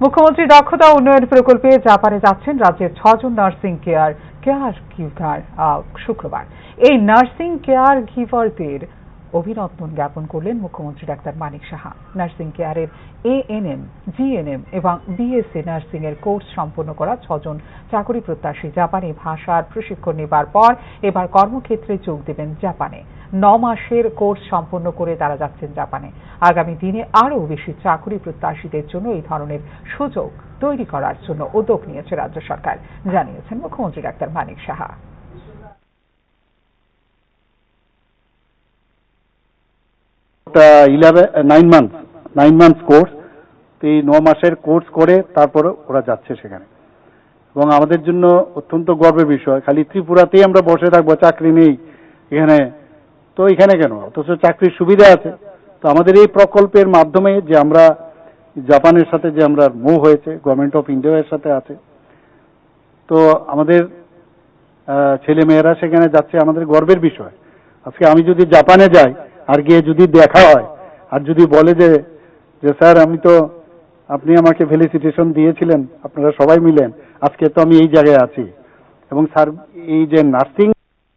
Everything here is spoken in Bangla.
মুখ্যমন্ত্রী দক্ষতা উন্নয়ন প্রকল্পে জাপানে যাচ্ছেন রাজ্যের ছজন নার্সিং কেয়ার কেয়ার গিভার শুক্রবার। এই নার্সিং কেয়ার গিভারদের অভিনন্দন জ্ঞাপন করলেন মুখ্যমন্ত্রী ডাক্তার মানিক সাহা। নার্সিং কেয়ারের এএনএম, জিএনএম এবং বিএসসি নার্সিং এর কোর্স সম্পন্ন করা ছজন চাকরি প্রত্যাশী জাপানি ভাষার প্রশিক্ষণ নেবার পর এবার কর্মক্ষেত্রে যোগ দেবেন জাপানে। ন মাসের কোর্স সম্পন্ন করে তারা যাচ্ছেন জাপানে। আগামী দিনে আরও বেশি চাকরি প্রত্যাশীদের জন্য এই ধরনের সুযোগ তৈরি করার জন্য উদ্যোগ নিয়েছে রাজ্য সরকার, জানিয়েছেন মুখ্যমন্ত্রী doctor Manik Saha. Eleven nine month nine months course এই ন মাসের কোর্স করে তারপরে ওরা যাচ্ছে সেখানে। এবং আমাদের জন্য অত্যন্ত গর্বের বিষয় খালি ত্রিপুরাতেই আমরা বসে থাকব চাকরি নেই এখানে। তো এখানে কেন? অথচ চাকরির সুবিধা আছে। তো আমাদের এই প্রকল্পের মাধ্যমে যে আমরা জাপানের সাথে যে আমরা মুভ হয়েছে গভর্নমেন্ট অফ ইন্ডিয়ার সাথে আছে। তো আমাদের আহ, ছেলে মেয়েরা সেখানে যাচ্ছে আমাদের গর্বের বিষয়। আজকে আমি যদি জাপানে যাই আর গিয়ে যদি দেখা হয়, আর যদি বলে যে যে স্যার, আমি তো, আপনি আমাকে ফেলিসিটেশন দিয়েছিলেন, আপনারা সবাই মিলেন আজকে তো আমি এই জায়গায় আছি। এবং স্যার, এই যে নার্সিং